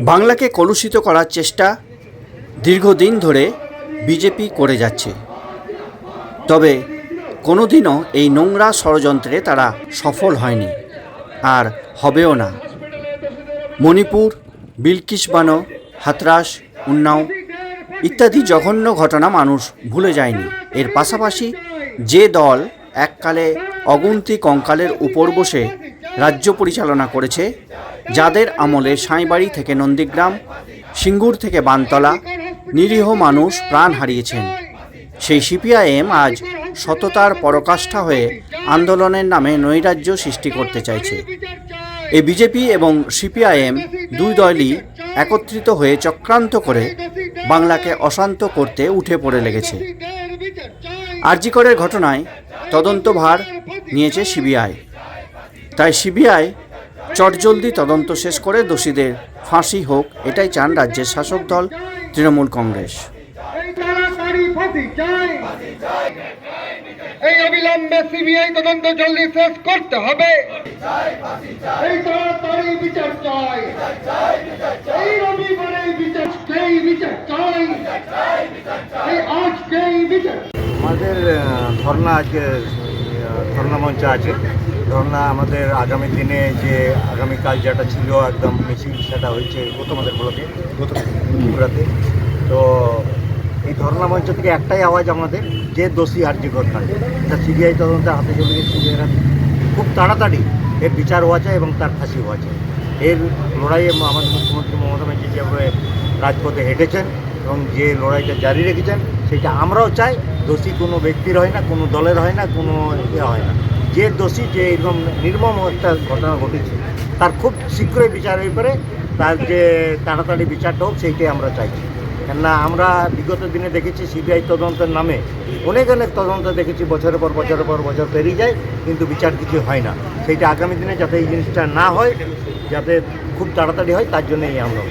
বাংলাকে কলুষিত করার চেষ্টা দীর্ঘদিন ধরে বিজেপি করে যাচ্ছে। তবে কোনোদিনও এই নোংরা ষড়যন্ত্রে তারা সফল হয়নি। আর হবেও না। মণিপুর, বিলকিস বানো, হাতরাস, উন্নাও ইত্যাদি জঘন্য ঘটনা মানুষ ভুলে যায়নি। এর পাশাপাশি যে দল এককালে অগুন্তি কঙ্কালের উপর বসে রাজ্য পরিচালনা করেছে যাদের আমলে সাঁইবাড়ি থেকে নন্দীগ্রাম, সিঙ্গুর থেকে বানতলা, নিরীহ মানুষ প্রাণ হারিয়েছেন। সেই সিপিআইএম আজ সততার পরকাষ্ঠা হয়ে আন্দোলনের নামে নৈরাজ্য সৃষ্টি করতে চাইছে। এই বিজেপি এবং সিপিআইএম দুই দলই একত্রিত হয়ে চক্রান্ত করে বাংলাকে অশান্ত করতে উঠে পড়ে লেগেছে। আরজিকরের ঘটনায় তদন্তভার নিয়েছে সিবিআই। তাই সিবিআই চটজলদি তদন্ত শেষ করে দোষীদের ফাঁসি হোক এটাই চান রাজ্যের শাসক দল তৃণমূল কংগ্রেস। এই তাড়াতাড়ি ফাঁসি চাই এই অবিলম্বে সিবিআই তদন্ত জলদি শেষ করতে হবে। এই তাড়াতাড়ি বিচার চাই এই রবিবারে বিচার সেই বিচার চাই। এই আজকেই বিচার। আমাদের ধর্না আজকে ধর্না মঞ্চ আছে। ধর্না আমাদের আগামী দিনে যে আগামীকাল যেটা ছিল একদম মিছিল, সেটা হয়েছে গত আমাদের ব্লকে ত্রিপুরাতে তো এই ধর্না মঞ্চ থেকে একটাই আওয়াজ আমাদের, যে দোষী আর্জি কাণ্ডে এটা সিবিআই তদন্তে হাতে চলে গেছে খুব তাড়াতাড়ি এর বিচার হওয়া চাই এবং তার ফাঁসি হওয়া চাই। এর লড়াইয়ে আমাদের মুখ্যমন্ত্রী মমতা ব্যানার্জি যেভাবে রাজপথে হেঁটেছেন এবং যে লড়াইটা জারি রেখেছেন, সেটা আমরাও চাই। দোষী কোনো ব্যক্তির হয় না, কোনো দলের হয় না, কোনো ইয়ে হয় না। যে দোষী, যে এরকম নির্মম একটা ঘটনা ঘটেছে, তার খুব শীঘ্রই বিচার হয়ে পড়ে, তার যে তাড়াতাড়ি বিচারটা হোক, সেইটাই আমরা চাইছি। কেননা আমরা বিগত দিনে দেখেছি, সিবিআই তদন্তের নামে অনেক অনেক তদন্ত দেখেছি, বছরের পর বছরের পর বছর পেরিয়ে যায়, কিন্তু বিচার কিছু হয় না। সেইটা আগামী দিনে যাতে এই জিনিসটা না হয়, যাতে খুব তাড়াতাড়ি হয়, তার জন্যই আমরা